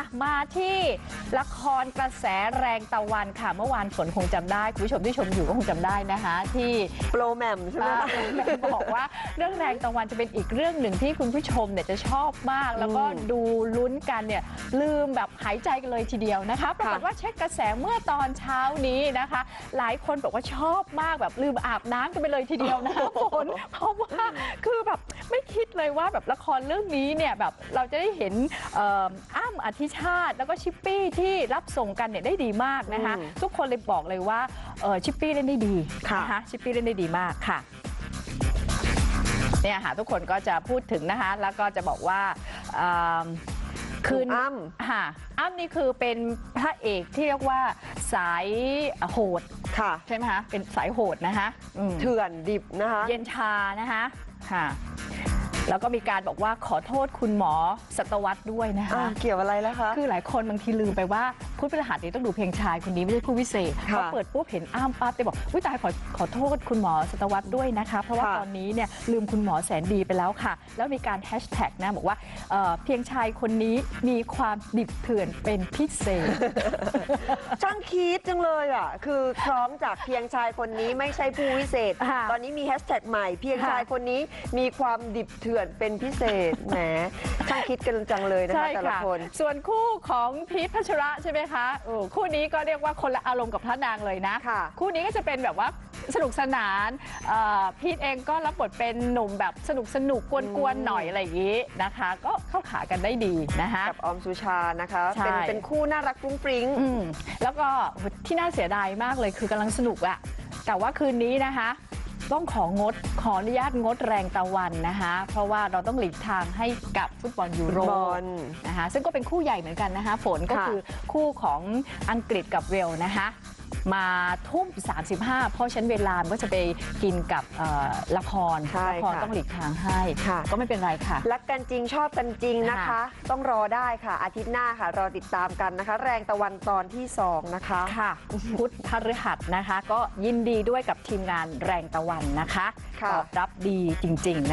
อะมาที่ละครกระแสแรงตะวันค่ะ เมื่อวานฝนคงจำได้ คุณผู้ชมที่ชมอยู่ก็คงจำได้นะคะ ที่โปรแมมใช่ไหมอ่าคะบอกว่าเรื่องแรงตะวันจะเป็นอีกเรื่องหนึ่งที่คุณผู้ชมเนี่ยจะชอบมาก แล้วก็อืมดูลุ้นกันเนี่ยลืมแบบหายใจกันเลยทีเดียวนะคะปรากฏค่ะว่าเช็คกระแสเมื่อตอนเช้านี้นะคะ หลายคนบอกว่าชอบมากแบบลืมอาบน้ำกันไปเลยทีเดียวนะคะฝนเพราะว่าคือแบบไม่คิดเลยว่าแบบละครเรื่องนี้เนี่ยแบบเราจะได้เห็นเอ่ออ้ำอธิชาติ แล้วก็ชิปปี้ที่รับส่งกันเนี่ยได้ดีมากนะคะอืมทุกคนเลยบอกเลยว่าเอ่อชิปปี้เล่นได้ดีค่ะนะคะชิปปี้เล่นได้ดีมากค่ะเนี่ยค่ะทุกคนก็จะพูดถึงนะคะ แล้วก็จะบอกว่าอ่าคืนหนุ่มอ้ำค่ะอ้ำนี่คือเป็นพระเอกที่เรียกว่าสายโหดค่ะ ใช่ไหมคะเป็นสายโหดนะคะอืมเถื่อนดิบนะคะ เย็นชานะคะค่ะ แล้วก็มีการบอกว่าขอโทษคุณหมอสัตวรรษด้วยนะอ่าคะ เกี่ยวอะไรแล้วคะ คือหลายคนบางทีลืมไปว่าพุทธประหัสนี้ต้องดูเพียงชายคนนี้ไม่ใช่ผู้วิเศษค่ะพอเปิดปุ๊บเห็นอ้ามปั๊บเตบอกวิตายขอขอโทษคุณหมอสตวรรษด้วยนะคะ เพราะว่าค่ะตอนนี้เนี่ยลืมคุณหมอแสนดีไปแล้วค่ะ แล้วมีการแฮชแท็กนะบอกว่าเอ่อเพียงชายคนนี้มีความดิบเถื่อนเป็นพิเศษ ช่างคิดจังเลยอะ คือคล้องจากเพียงชายคนนี้ไม่ใช่ผู้วิเศษ ค่ะ ตอนนี้มีแฮชแท็กใหม่เพียงค่ะชายคนนี้มีความดิบเถื่อนเป็นพิเศษแหมช่างคิดกันจังเลยนะคะแต่ละคน ส่วนคู่ของพีทพัชระใช่ไหมคะเออคู่นี้ก็เรียกว่าคนละอารมณ์กับพระนางเลยนะค่ะ คู่นี้ก็จะเป็นแบบว่าสนุกสนานเอ่อพีทเองก็รับบทเป็นหนุ่มแบบสนุกสนุกกวนๆหน่อยอะไรอย่างนี้นะคะ ก็เข้าขากันได้ดีนะคะ กับออมสุชานะคะ ใช่ เป็นเป็นคู่น่ารักฟรุ้งฟริ้ง อืมแล้วก็ที่น่าเสียดายมากเลยคือกำลังสนุกอะแต่ว่าคืนนี้นะคะ ต้องของดขออนุญาตงดแรงตะวันนะคะ เพราะว่าเราต้องหลีกทางให้กับฟุตบอลยูโรฟุตบอลนะคะซึ่งก็เป็นคู่ใหญ่เหมือนกันนะคะ ฝนก็ค่ะ คือคู่ของอังกฤษกับเวลส์นะคะ มาทุ่ม 35 เพราะฉะนันเวลามันก็จะไปกินกับเอ่อละครใช่ละครค่ะต้องหลีกทางให้ ค่ะ ก็ไม่เป็นไรค่ะ รักกันจริงชอบกันจริงนะคะ ค่ะ ต้องรอได้ค่ะ อาทิตย์หน้าค่ะ รอติดตามกันนะคะ แรงตะวันตอนที่ 2 นะคะ ค่ะพุธพฤหัสนะคะ ก็ยินดีด้วยกับทีมงานแรงตะวันนะคะค่ะ ตอบรับดีจริงๆ